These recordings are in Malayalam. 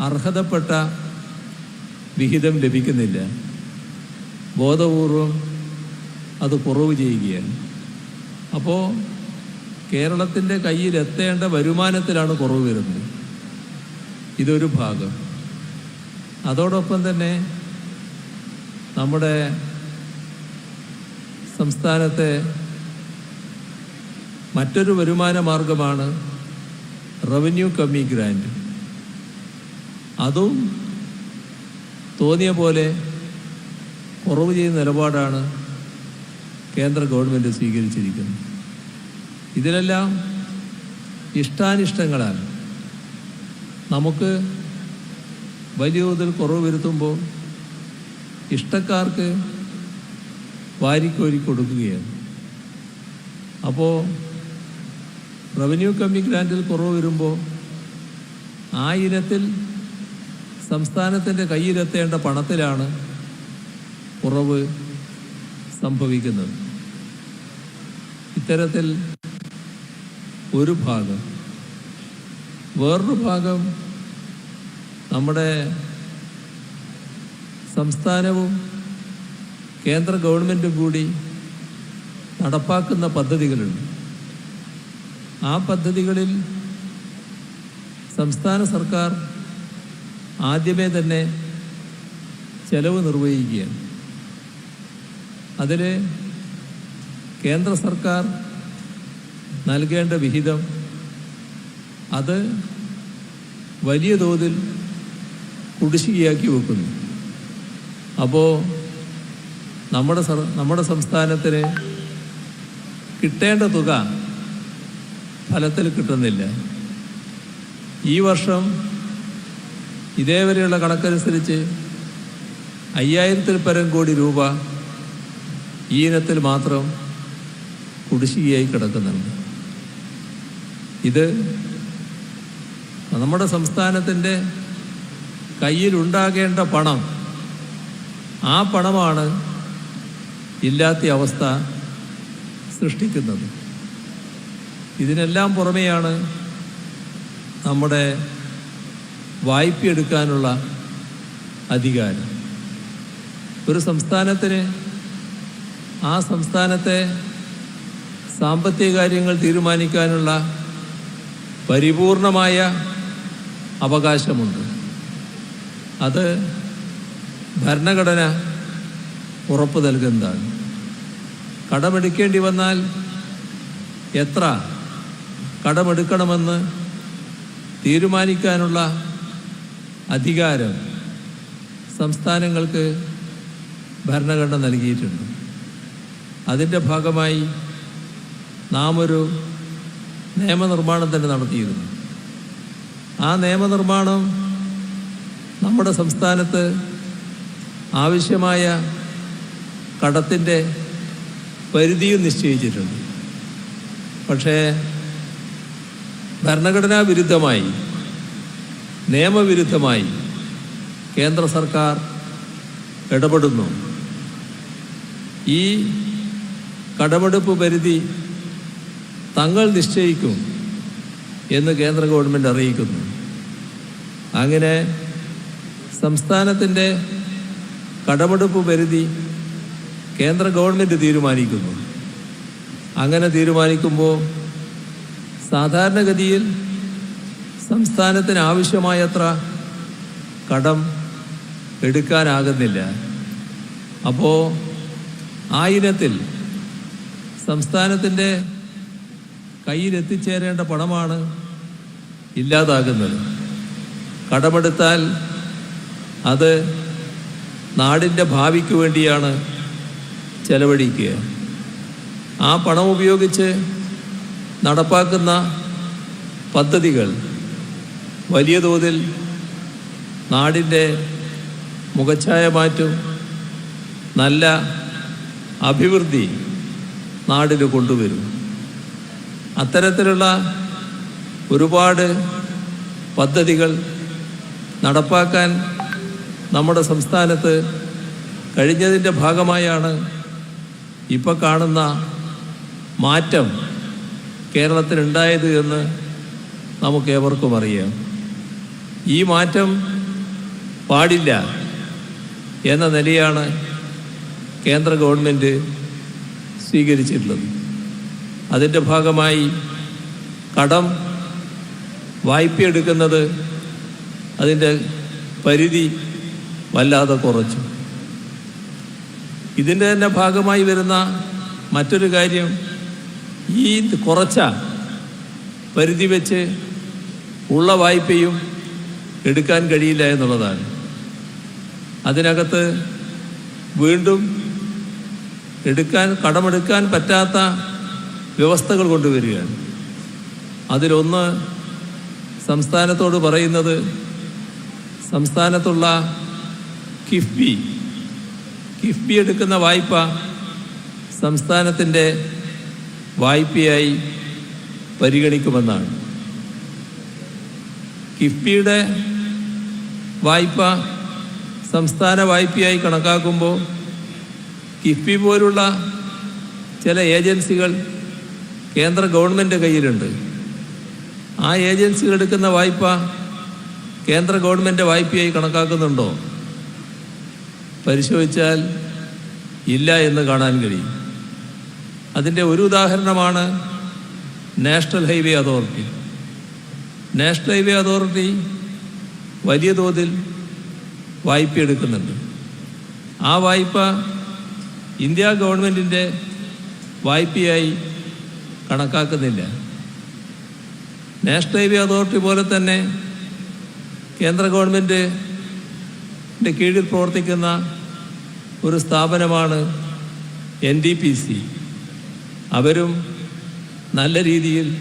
അർഹതപ്പെട്ട വിഹിതം ലഭിക്കുന്നില്ല. ബോധപൂർവം അത് കുറവ് ചെയ്യുകയാണ്. അപ്പോൾ കേരളത്തിന്റെ കയ്യിൽ എത്തേണ്ട വരുമാനത്തിലാണ് കുറവ് വരുന്നത്. ഇതൊരു ഭാഗം. അതോടൊപ്പം തന്നെ നമ്മുടെ സംസ്ഥാനത്തെ മറ്റൊരു വരുമാന മാർഗമാണ് റവന്യൂ കമ്മി ഗ്രാൻഡ് അതും തോന്നിയ പോലെ കുറവ് ചെയ്യുന്ന നിലപാടാണ് കേന്ദ്ര ഗവൺമെന്റ് സ്വീകരിച്ചിരിക്കുന്നത്. ഇതിലെല്ലാം ഇഷ്ടാനിഷ്ടങ്ങളാൽ നമുക്ക് വലിയ തോതിൽ കുറവ് വരുത്തുമ്പോൾ ഇഷ്ടക്കാർക്ക് വാരിക്കോരി കൊടുക്കുകയാണ്. അപ്പോൾ റവന്യൂ കമ്മി ഗ്രാൻഡിൽ കുറവ് വരുമ്പോൾ ആയിരത്തിൽ സംസ്ഥാനത്തിന്റെ കയ്യിലെത്തേണ്ട പണത്തിലാണ് കുറവ് സംഭവിക്കുന്നത്. ഇത്തരത്തിൽ ഒരു ഭാഗം വേറൊരു ഭാഗം നമ്മുടെ സംസ്ഥാനവും കേന്ദ്ര ഗവൺമെന്റും കൂടി നടപ്പാക്കുന്ന പദ്ധതികളുണ്ട്. ആ പദ്ധതികളിൽ സംസ്ഥാന സർക്കാർ ആദ്യമേ തന്നെ ചെലവ് നിർവഹിക്കുകയാണ്. അതിൽ കേന്ദ്ര സർക്കാർ നൽകേണ്ട വിഹിതം അത് വലിയ തോതിൽ കുടിശ്ശികയാക്കി വെക്കുന്നു. അപ്പോൾ നമ്മുടെ നമ്മുടെ സംസ്ഥാനത്തിന് കിട്ടേണ്ട തുക ഫലത്തിൽ കിട്ടുന്നില്ല. ഈ വർഷം ഇതേവരെയുള്ള കണക്കനുസരിച്ച് അയ്യായിരത്തിൽ പരം കോടി രൂപ ഈ ഇനത്തിൽ മാത്രം കുടിശ്ശികയായി കിടക്കുന്നുണ്ട്. ഇത് നമ്മുടെ സംസ്ഥാനത്തിന്റെ കയ്യിലുണ്ടാകേണ്ട പണം ആ പണമാണ് ഇല്ലാത്ത അവസ്ഥ സൃഷ്ടിക്കുന്നത്. ഇതിനെല്ലാം പുറമെയാണ് നമ്മുടെ വായ്പ എടുക്കാനുള്ള അധികാരം. ഒരു സംസ്ഥാനത്തിന് ആ സംസ്ഥാനത്തെ സാമ്പത്തിക കാര്യങ്ങൾ തീരുമാനിക്കാനുള്ള പരിപൂർണമായ അവകാശമുണ്ട്. അത് ഭരണഘടന ഉറപ്പ് നൽകുന്നതാണ്. കടമെടുക്കേണ്ടി വന്നാൽ എത്ര കടമെടുക്കണമെന്ന് തീരുമാനിക്കാനുള്ള അധികാരം സംസ്ഥാനങ്ങൾക്ക് ഭരണഘടന നൽകിയിട്ടുണ്ട്. അതിന്റെ ഭാഗമായി നാം ഒരു നിയമനിർമ്മാണം തന്നെ നടത്തിയിരുന്നു. ആ നിയമനിർമ്മാണം നമ്മുടെ സംസ്ഥാനത്ത് ആവശ്യമായ കടത്തിന്റെ പരിധിയും നിശ്ചയിച്ചിട്ടുണ്ട്. പക്ഷേ ഭരണഘടനാ വിരുദ്ധമായി നിയമവിരുദ്ധമായി കേന്ദ്ര സർക്കാർ ഇടപെടുന്നു. ഈ കടമെടുപ്പ് പരിധി തങ്ങൾ നിശ്ചയിക്കും എന്ന് കേന്ദ്ര ഗവൺമെന്റ് അറിയിക്കുന്നു. അങ്ങനെ സംസ്ഥാനത്തിന്റെ കടമെടുപ്പ് പരിധി കേന്ദ്ര ഗവൺമെന്റ് തീരുമാനിക്കുന്നു. അങ്ങനെ തീരുമാനിക്കുമ്പോൾ സാധാരണഗതിയിൽ സംസ്ഥാനത്തിന് ആവശ്യമായത്ര കടം എടുക്കാനാകുന്നില്ല. അപ്പോൾ ആയിരത്തിൽ സംസ്ഥാനത്തിന്റെ കയ്യിലെത്തിച്ചേരേണ്ട പണമാണ് ഇല്ലാതാകുന്നത്. കടമെടുത്താൽ അത് നാടിന്റെ ഭാവിക്ക് വേണ്ടിയാണ് ചെലവഴിക്കുക. ആ പണം ഉപയോഗിച്ച് നടപ്പാക്കുന്ന പദ്ധതികൾ വലിയ തോതിൽ നാടിന്റെ മുഖച്ഛായ മാറ്റും നല്ല അഭിവൃദ്ധി നാടിന് കൊണ്ടുവരും. അത്തരത്തിലുള്ള ഒരുപാട് പദ്ധതികൾ നടപ്പാക്കാൻ നമ്മുടെ സംസ്ഥാനത്ത് കഴിഞ്ഞതിന്റെ ഭാഗമായാണ് ഇപ്പോൾ കാണുന്ന മാറ്റം കേരളത്തിലുണ്ടായത് എന്ന് നമുക്ക് ഏവർക്കും അറിയാം. ഈ മാറ്റം പാടില്ല എന്ന നിലയാണ് കേന്ദ്ര ഗവൺമെന്റ് സ്വീകരിച്ചിട്ടുള്ളത്. അതിന്റെ ഭാഗമായി കടം വായ്പ എടുക്കുന്നത് അതിന്റെ പരിധി വല്ലാതെ കുറച്ചു. ഇതിന്റെ തന്നെ ഭാഗമായി വരുന്ന മറ്റൊരു കാര്യം ഈ കുറച്ച പരിധി വെച്ച് ഉള്ള വായ്പയും എടുക്കാൻ കഴിയില്ല എന്നുള്ളതാണ്. അതിനകത്ത് വീണ്ടും എടുക്കാൻ കടമെടുക്കാൻ പറ്റാത്ത വ്യവസ്ഥകൾ കൊണ്ടുവരികയാണ്. അതിലൊന്ന് സംസ്ഥാനത്തോട് പറയുന്നത് സംസ്ഥാനത്തുള്ള കിഫ്ബി. കിഫ്ബി എടുക്കുന്ന വായ്പ സംസ്ഥാനത്തിന്റെ വായ്പയായി പരിഗണിക്കുമെന്നാണ്. കിഫ്ബിയുടെ വായ്പ സംസ്ഥാന വായ്പയായി കണക്കാക്കുമ്പോൾ കിഫ്ബി പോലുള്ള ചില ഏജൻസികൾ കേന്ദ്ര ഗവൺമെന്റ് കയ്യിലുണ്ട്. ആ ഏജൻസികൾ എടുക്കുന്ന വായ്പ കേന്ദ്ര ഗവൺമെന്റ് വായ്പയായി കണക്കാക്കുന്നുണ്ടോ? പരിശോധിച്ചാൽ ഇല്ല എന്ന് കാണാൻ കഴിയും. അതിന്റെ ഒരു ഉദാഹരണമാണ് national highway authority. National highway authority വലിയ തോതിൽ വായ്പ എടുക്കുന്നുണ്ട്. ആ വായ്പ ഇന്ത്യ ഗവൺമെന്റിന്റെ വായ്പയായി കണക്കാക്കുന്നില്ല. നാഷണൽ ഹൈവേ അതോറിറ്റി പോലെ തന്നെ കേന്ദ്ര ഗവൺമെന്റിന്റെ കീഴിൽ പ്രവർത്തിക്കുന്ന ഒരു സ്ഥാപനമാണ് എൻ ഡി പി സി അവരും നല്ല രീതിയിൽ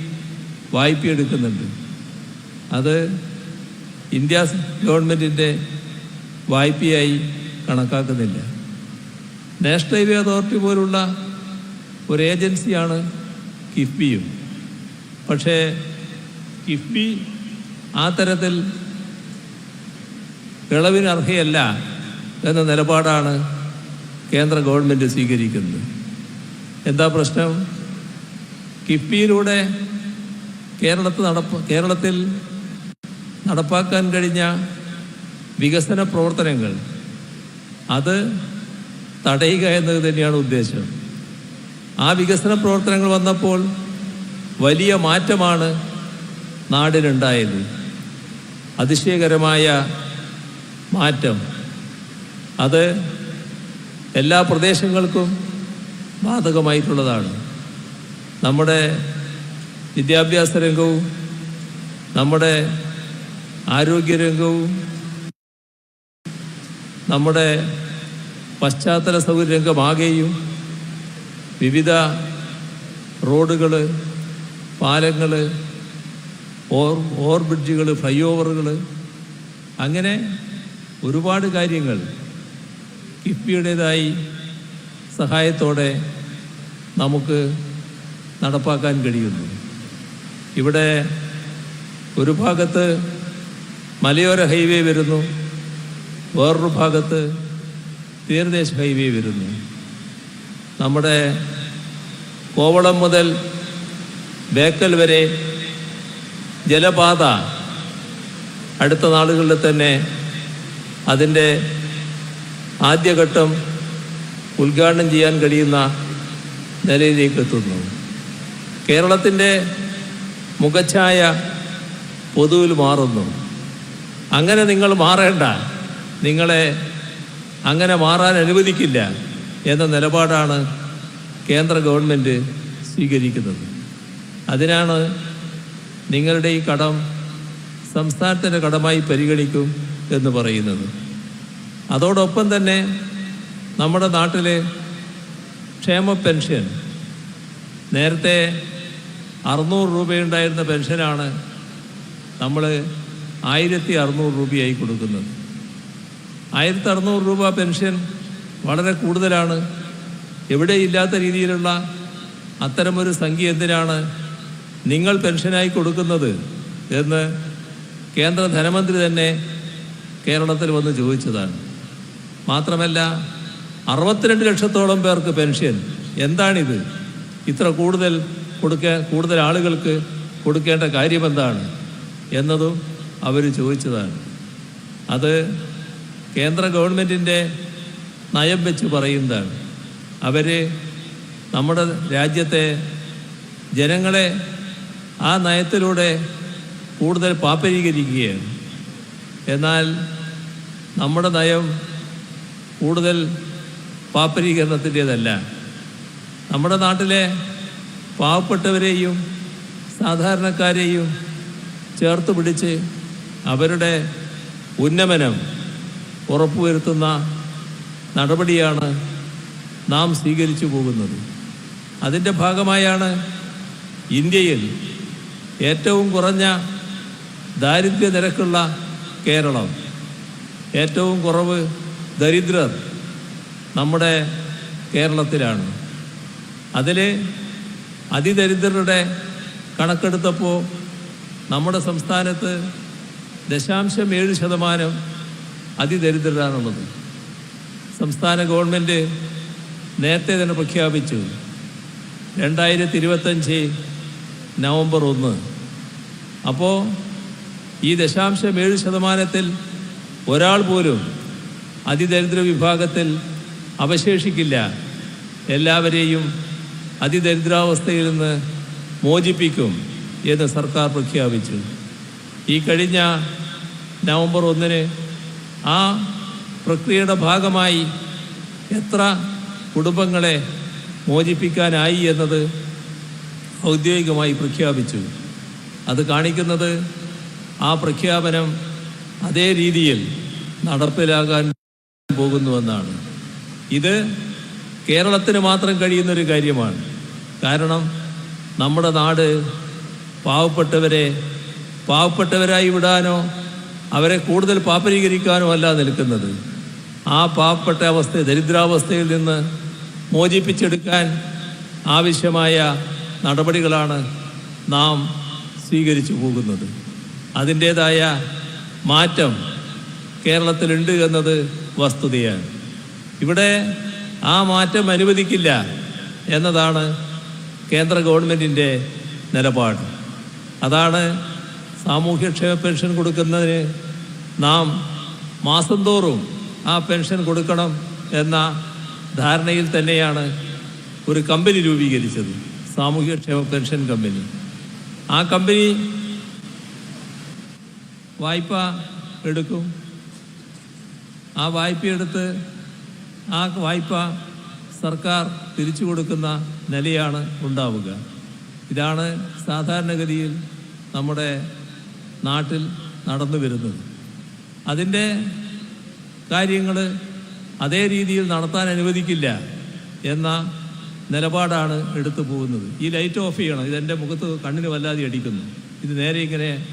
വായ്പ എടുക്കുന്നുണ്ട്. അത് ഇന്ത്യ ഗവൺമെന്റിന്റെ വായ്പയായി കണക്കാക്കുന്നില്ല. നാഷണൽ ഹൈവേ അതോറിറ്റി പോലുള്ള ഒരു ഏജൻസിയാണ് കിഫ്ബിയും. പക്ഷേ കിഫ്ബി ആ തരത്തിൽ ഇളവിന് അർഹയല്ല എന്ന നിലപാടാണ് കേന്ദ്ര ഗവൺമെന്റ് സ്വീകരിക്കുന്നത്. എന്താ പ്രശ്നം? കിഫ്ബിയിലൂടെ കേരളത്തിൽ നടപ്പ് കേരളത്തിൽ നടപ്പാക്കാൻ കഴിഞ്ഞ വികസന പ്രവർത്തനങ്ങൾ അത് തടയുക എന്നത് തന്നെയാണ് ഉദ്ദേശം. ആ വികസന പ്രവർത്തനങ്ങൾ വന്നപ്പോൾ വലിയ മാറ്റമാണ് നാടിനുണ്ടായത്. അതിശയകരമായ മാറ്റം. അത് എല്ലാ പ്രദേശങ്ങൾക്കും ബാധകമായിട്ടുള്ളതാണ്. നമ്മുടെ വിദ്യാഭ്യാസ രംഗവും നമ്മുടെ ആരോഗ്യരംഗവും നമ്മുടെ പശ്ചാത്തല സൗകര്യ രംഗമാകെയും വിവിധ റോഡുകൾ പാലങ്ങൾ ഓർ ഓവർ ബ്രിഡ്ജുകൾ ഫ്ലൈ ഓവറുകൾ അങ്ങനെ ഒരുപാട് കാര്യങ്ങൾ കിഫ്ബിയുടേതായി സഹായത്തോടെ നമുക്ക് നടപ്പാക്കാൻ കഴിയുന്നു. ഇവിടെ ഒരു ഭാഗത്ത് മലയോര ഹൈവേ വരുന്നു. വേറൊരു ഭാഗത്ത് തീരദേശ ഹൈവേ വരുന്നു. നമ്മുടെ കോവളം മുതൽ ബേക്കൽ വരെ ജലപാത അടുത്ത നാളുകളിൽ തന്നെ അതിന്റെ ആദ്യഘട്ടം ഉദ്ഘാടനം ചെയ്യാൻ കഴിയുന്ന നിലയിലേക്ക് എത്തുന്നു. കേരളത്തിന്റെ മുഖഛായ പൊതുവിൽ മാറുന്നു. അങ്ങനെ നിങ്ങൾ മാറേണ്ട. നിങ്ങളെ അങ്ങനെ മാറാൻ അനുവദിക്കില്ല എന്ന നിലപാടാണ് കേന്ദ്ര ഗവൺമെന്റ് സ്വീകരിക്കുന്നത്. അതിനാണ് നിങ്ങളുടെ ഈ കടം സംസ്ഥാനത്തിന്റെ കടമായി പരിഗണിക്കും എന്ന് പറയുന്നത്. അതോടൊപ്പം തന്നെ നമ്മുടെ നാട്ടിലെ ക്ഷേമ പെൻഷൻ നേരത്തെ അറുന്നൂറ് രൂപയുണ്ടായിരുന്ന പെൻഷനാണ് നമ്മൾ ആയിരത്തി അറുന്നൂറ് രൂപയായി കൊടുക്കുന്നത്. ആയിരത്തി അറുന്നൂറ് രൂപ പെൻഷൻ വളരെ കൂടുതലാണ്. എവിടെ ഇല്ലാത്ത രീതിയിലുള്ള അത്തരമൊരു സംഖ്യ എന്തിനാണ് നിങ്ങൾ പെൻഷനായി കൊടുക്കുന്നത് എന്ന് കേന്ദ്ര ധനമന്ത്രി തന്നെ കേരളത്തിൽ വന്ന് ചോദിച്ചതാണ്. മാത്രമല്ല അറുപത്തിരണ്ട് ലക്ഷത്തോളം പേർക്ക് പെൻഷൻ. എന്താണിത്? ഇത്ര കൂടുതൽ കൊടുക്ക കൂടുതൽ ആളുകൾക്ക് കൊടുക്കേണ്ട കാര്യമെന്താണ് എന്നതും അവർ ചോദിച്ചതാണ്. അത് കേന്ദ്ര ഗവൺമെന്റിന്റെ നയം വെച്ച് പറയുന്നതാണ്. അവർ നമ്മുടെ രാജ്യത്തെ ജനങ്ങളെ ആ നയത്തിലൂടെ കൂടുതൽ പാപ്പരീകരിക്കുകയാണ്. എന്നാൽ നമ്മുടെ നയം കൂടുതൽ പാപ്പരീകരണത്തിന്റേതല്ല. നമ്മുടെ നാട്ടിലെ പാവപ്പെട്ടവരെയും സാധാരണക്കാരെയും ചേർത്ത് പിടിച്ച് അവരുടെ ഉന്നമനം ഉറപ്പുവരുത്തുന്ന നടപടിയാണ് നാം സ്വീകരിച്ചു പോകുന്നത്. അതിന്റെ ഭാഗമായാണ് ഇന്ത്യയിൽ ഏറ്റവും കുറഞ്ഞ ദാരിദ്ര്യ നിരക്കുള്ള കേരളം. ഏറ്റവും കുറവ് ദരിദ്രർ നമ്മുടെ കേരളത്തിലാണ്. അതിൽ അതിദരിദ്രരുടെ കണക്കെടുത്തപ്പോൾ നമ്മുടെ സംസ്ഥാനത്ത് ദശാംശം ഏഴ് ശതമാനം അതിദരിദ്രരാണുള്ളത്. സംസ്ഥാന ഗവൺമെന്റ് നേരത്തെ തന്നെ പ്രഖ്യാപിച്ചു. രണ്ടായിരത്തി ഇരുപത്തഞ്ച് നവംബർ ഒന്ന്. അപ്പോൾ ഈ ദശാംശം ഏഴ് ശതമാനത്തിൽ ഒരാൾ പോലും അതിദരിദ്ര വിഭാഗത്തിൽ അവശേഷിക്കില്ല. എല്ലാവരെയും അതിദരിദ്രാവസ്ഥയിൽ നിന്ന് മോചിപ്പിക്കും എന്ന് സർക്കാർ പ്രഖ്യാപിച്ചു. ഈ കഴിഞ്ഞ നവംബർ ഒന്നിന് ആ പ്രക്രിയയുടെ ഭാഗമായി എത്ര കുടുംബങ്ങളെ മോചിപ്പിക്കാനായി എന്നത് ഔദ്യോഗികമായി പ്രഖ്യാപിച്ചു. അത് കാണിക്കുന്നത് ആ പ്രഖ്യാപനം അതേ രീതിയിൽ നടപ്പിലാകാൻ പോകുന്നുവെന്നാണ്. ഇത് കേരളത്തിന് മാത്രം കഴിയുന്നൊരു കാര്യമാണ്. കാരണം നമ്മുടെ നാട് പാവപ്പെട്ടവരെ പാവപ്പെട്ടവരായി വിടാനോ അവരെ കൂടുതൽ പാപ്പരീകരിക്കാനോ അല്ല നിൽക്കുന്നത്. ആ പാവപ്പെട്ട അവസ്ഥ ദരിദ്രാവസ്ഥയിൽ നിന്ന് മോചിപ്പിച്ചെടുക്കാൻ ആവശ്യമായ നടപടികളാണ് നാം സ്വീകരിച്ചു പോകുന്നത്. അതിന്റേതായ മാറ്റം കേരളത്തിലുണ്ട് എന്നത് വസ്തുതയാണ്. ഇവിടെ ആ മാറ്റം അനുവദിക്കില്ല എന്നതാണ് കേന്ദ്ര ഗവൺമെന്റിന്റെ നിലപാട്. അതാണ് സാമൂഹ്യക്ഷേമ പെൻഷൻ കൊടുക്കുന്നതിന് നാം മാസം തോറും ആ പെൻഷൻ കൊടുക്കണം എന്ന ധാരണയിൽ തന്നെയാണ് ഒരു കമ്പനി രൂപീകരിച്ചത് സാമൂഹ്യക്ഷേമ പെൻഷൻ കമ്പനി. ആ കമ്പനി വായ്പ എടുക്കും. ആ വായ്പ എടുത്ത് ആ വായ്പ സർക്കാർ തിരിച്ചു കൊടുക്കുന്ന നിലയാണ് ഉണ്ടാവുക. ഇതാണ് സാധാരണഗതിയിൽ നമ്മുടെ നാട്ടിൽ നടന്നു വരുന്നത്. അതിന്റെ കാര്യങ്ങൾ അതേ രീതിയിൽ നടത്താൻ അനുവദിക്കില്ല എന്ന നിലപാടാണ് എടുത്തു പോകുന്നത്. ഈ ലൈറ്റ് ഓഫ് ചെയ്യണം. ഇതെന്റെ മുഖത്ത് കണ്ണിന് വല്ലാതെ അടിക്കുന്നു. ഇത് നേരെ ഇങ്ങനെ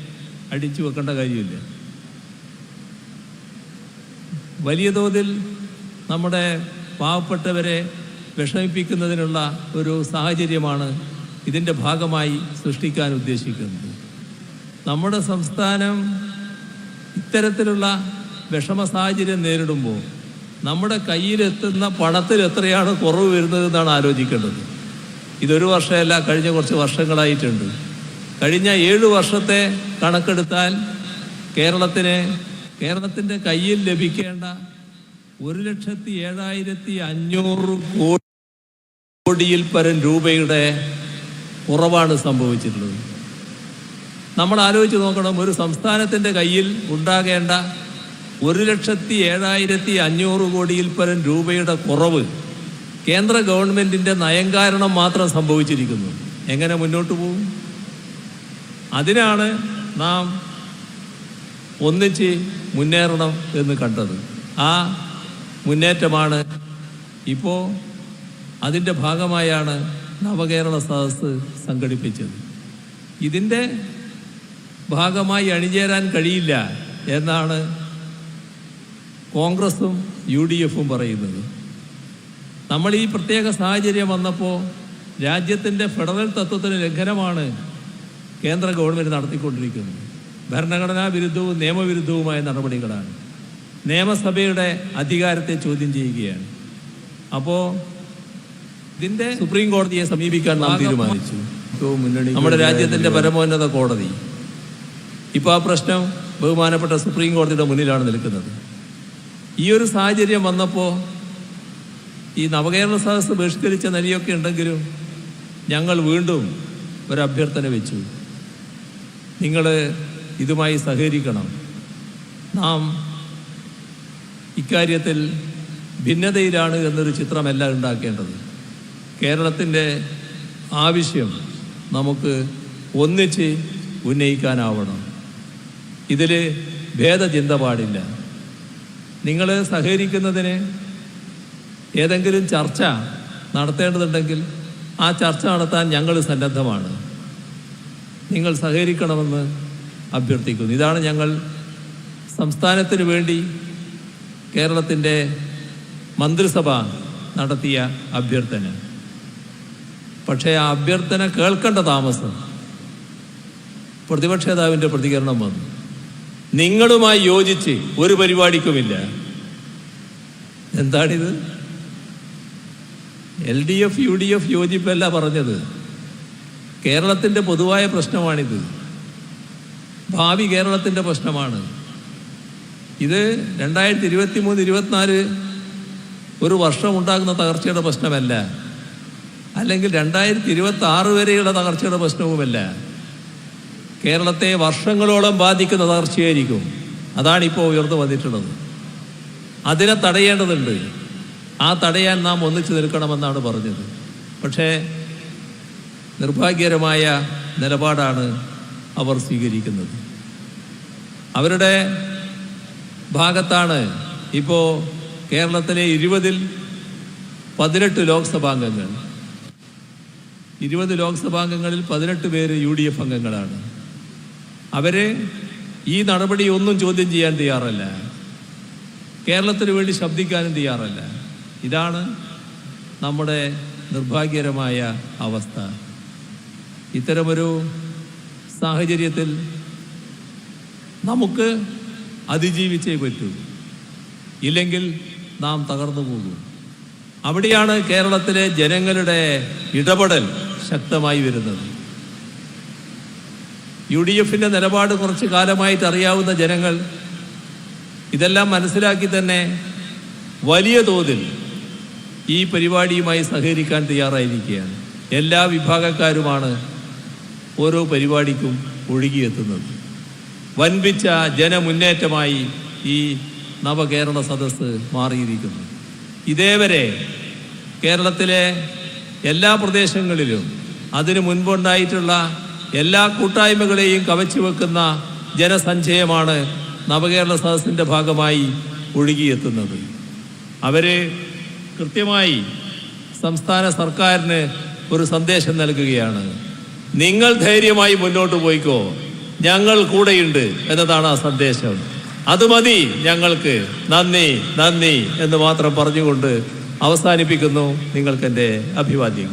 അടിച്ചു വെക്കേണ്ട കാര്യമില്ല. വലിയ തോതിൽ നമ്മുടെ പാവപ്പെട്ടവരെ വിഷമിപ്പിക്കുന്നതിനുള്ള ഒരു സാഹചര്യമാണ് ഇതിന്റെ ഭാഗമായി സൃഷ്ടിക്കാൻ ഉദ്ദേശിക്കുന്നത്. നമ്മുടെ സംസ്ഥാനം ഇത്തരത്തിലുള്ള വിഷമ സാഹചര്യം നേരിടുമ്പോൾ നമ്മുടെ കയ്യിലെത്തുന്ന പണത്തിൽ എത്രയാണ് കുറവ് വരുന്നത് എന്നാണ് ആലോചിക്കേണ്ടത്. ഇതൊരു വർഷമല്ല കഴിഞ്ഞ കുറച്ച് വർഷങ്ങളായിട്ടുണ്ട്. കഴിഞ്ഞ ഏഴ് വർഷത്തെ കണക്കെടുത്താൽ കേരളത്തിന് കേരളത്തിന്റെ കയ്യിൽ ലഭിക്കേണ്ട ഒരു ലക്ഷത്തി ഏഴായിരത്തി അഞ്ഞൂറ് കോടിയിൽ പരം രൂപയുടെ കുറവാണ് സംഭവിച്ചിട്ടുള്ളത്. നമ്മൾ ആലോചിച്ച് നോക്കണം ഒരു സംസ്ഥാനത്തിന്റെ കയ്യിൽ ഉണ്ടാകേണ്ട ഒരു ലക്ഷത്തി ഏഴായിരത്തി അഞ്ഞൂറ് കോടിയിൽ പരം രൂപയുടെ കുറവ് കേന്ദ്ര ഗവൺമെന്റിന്റെ നയം കാരണം മാത്രം സംഭവിച്ചിരിക്കുന്നു. എങ്ങനെ മുന്നോട്ട് പോകും? അതിനാണ് നാം ഒന്നിച്ച് മുന്നേറണം എന്ന് കണ്ടത്. ആ മുന്നേറ്റമാണ് ഇപ്പോൾ അതിന്റെ ഭാഗമായാണ് നവകേരള സദസ്സ് സംഘടിപ്പിച്ചത്. ഇതിന്റെ ഭാഗമായി അണിചേരാൻ കഴിയില്ല എന്നാണ് കോൺഗ്രസും യു ഡി എഫും പറയുന്നത്. നമ്മൾ ഈ പ്രത്യേക സാഹചര്യം വന്നപ്പോൾ രാജ്യത്തിന്റെ ഫെഡറൽ തത്വത്തിന് ലംഘനമാണ് കേന്ദ്ര ഗവൺമെന്റ് നടത്തിക്കൊണ്ടിരിക്കുന്നത്. ഭരണഘടനാ വിരുദ്ധവും നിയമവിരുദ്ധവുമായ നടപടികളാണ്. നിയമസഭയുടെ അധികാരത്തെ ചോദ്യം ചെയ്യുകയാണ്. അപ്പോൾ ഇതിന്റെ സുപ്രീം കോടതിയെ സമീപിക്കാൻ നാം തീരുമാനിച്ചു. നമ്മുടെ രാജ്യത്തിന്റെ പരമോന്നത കോടതി. ഇപ്പോൾ ആ പ്രശ്നം ബഹുമാനപ്പെട്ട സുപ്രീം കോടതിയുടെ മുന്നിലാണ് നിൽക്കുന്നത്. ഈ ഒരു സാഹചര്യം വന്നപ്പോൾ ഈ നവകേരള സദസ് ബഹിഷ്കരിച്ച നിലയൊക്കെ ഉണ്ടെങ്കിലും ഞങ്ങൾ വീണ്ടും ഒരു അഭ്യർത്ഥന വെച്ചു. നിങ്ങൾ ഇതുമായി സഹകരിക്കണം. നാം ഇക്കാര്യത്തിൽ ഭിന്നതയിലാണ് എന്നൊരു ചിത്രമല്ല ഉണ്ടാക്കേണ്ടത്. കേരളത്തിന്റെ ആവശ്യം നമുക്ക് ഒന്നിച്ച് ഉന്നയിക്കാനാവണം. ഇതിൽ ഭേദചിന്ത പാടില്ല. നിങ്ങൾ സഹകരിക്കുന്നതിന് ഏതെങ്കിലും ചർച്ച നടത്തേണ്ടതുണ്ടെങ്കിൽ ആ ചർച്ച നടത്താൻ ഞങ്ങൾ സന്നദ്ധമാണ്. നിങ്ങൾ സഹകരിക്കണമെന്ന് അഭ്യർത്ഥിക്കുന്നു. ഇതാണ് ഞങ്ങൾ സംസ്ഥാനത്തിന് വേണ്ടി കേരളത്തിന്റെ മന്ത്രിസഭ നടത്തിയ അഭ്യർത്ഥന. പക്ഷേ ആ അഭ്യർത്ഥന കേൾക്കേണ്ട താമസം പ്രതിപക്ഷ നേതാവിന്റെ പ്രതികരണം വന്നു. നിങ്ങളുമായി യോജിച്ച് ഒരു പരിപാടിക്കുമില്ല. എന്താണിത്? L D F U D F യോജിപ്പല്ല പറഞ്ഞത്. കേരളത്തിന്റെ പൊതുവായ പ്രശ്നമാണിത്. ഭാവി കേരളത്തിന്റെ പ്രശ്നമാണ്. ഇത് രണ്ടായിരത്തി ഇരുപത്തി മൂന്ന് ഇരുപത്തിനാല് ഒരു വർഷം ഉണ്ടാകുന്ന തകർച്ചയുടെ പ്രശ്നമല്ല. അല്ലെങ്കിൽ രണ്ടായിരത്തി ഇരുപത്തി ആറ് വരെയുള്ള തകർച്ചയുടെ പ്രശ്നവുമല്ല. കേരളത്തെ വർഷങ്ങളോളം ബാധിക്കുന്ന തകർച്ചയായിരിക്കും. അതാണ് ഇപ്പോൾ ഉയർന്നു വന്നിട്ടുള്ളത്. അതിനെ തടയേണ്ടതുണ്ട്. ആ തടയാൻ നാം ഒന്നിച്ചു നിൽക്കണമെന്നാണ് പറഞ്ഞത്. പക്ഷേ നിർഭാഗ്യകരമായ നിലപാടാണ് അവർ സ്വീകരിക്കുന്നത്. അവരുടെ ഭാഗത്താണ് ഇപ്പോൾ കേരളത്തിലെ ഇരുപതിൽ പതിനെട്ട് ലോക്സഭാംഗങ്ങൾ ഇരുപത് ലോക്സഭാംഗങ്ങളിൽ പതിനെട്ട് പേര് യു ഡി എഫ് അംഗങ്ങളാണ്. അവർ ഈ നടപടി ഒന്നും ചോദ്യം ചെയ്യാൻ തയ്യാറല്ല. കേരളത്തിന് വേണ്ടി ശബ്ദിക്കാനും തയ്യാറല്ല. ഇതാണ് നമ്മുടെ നിർഭാഗ്യകരമായ അവസ്ഥ. ഇത്തരമൊരു സാഹചര്യത്തിൽ നമുക്ക് അതിജീവിച്ചേ പറ്റൂ. ഇല്ലെങ്കിൽ നാം തകർന്നു പോകും. അവിടെയാണ് കേരളത്തിലെ ജനങ്ങളുടെ ഇടപെടൽ ശക്തമായി വരുന്നത്. യു ഡി എഫിന്റെ നിലപാട് കുറച്ച് കാലമായിട്ട് അറിയാവുന്ന ജനങ്ങൾ ഇതെല്ലാം മനസ്സിലാക്കി തന്നെ വലിയ തോതിൽ ഈ പരിപാടിയുമായി സഹകരിക്കാൻ തയ്യാറായിരിക്കുകയാണ്. എല്ലാ വിഭാഗക്കാരുമാണ് ഓരോ പരിപാടിക്കും ഒഴുകിയെത്തുന്നത്. വൻപിച്ച ജനമുന്നേറ്റമായി ഈ നവകേരള സദസ്സ് മാറിയിരിക്കുന്നു. ഇതേവരെ കേരളത്തിലെ എല്ലാ പ്രദേശങ്ങളിലും അതിനു മുൻപുണ്ടായിട്ടുള്ള എല്ലാ കൂട്ടായ്മകളെയും കവച്ചു വെക്കുന്ന ജനസഞ്ചയമാണ് നവകേരള സദസ്സിന്റെ ഭാഗമായി ഒഴുകിയെത്തുന്നത്. അവരെ കൃത്യമായി സംസ്ഥാന സർക്കാരിന് ഒരു സന്ദേശം നൽകുകയാണ്. നിങ്ങൾ ധൈര്യമായി മുന്നോട്ട് പോയിക്കോ. ഞങ്ങൾ കൂടെയുണ്ട് എന്നതാണ് ആ സന്ദേശം. അത് മതി ഞങ്ങൾക്ക്. നന്ദി നന്ദി എന്ന് മാത്രം പറഞ്ഞുകൊണ്ട് അവസാനിപ്പിക്കുന്നു. നിങ്ങൾക്കെന്റെ അഭിവാദ്യങ്ങൾ.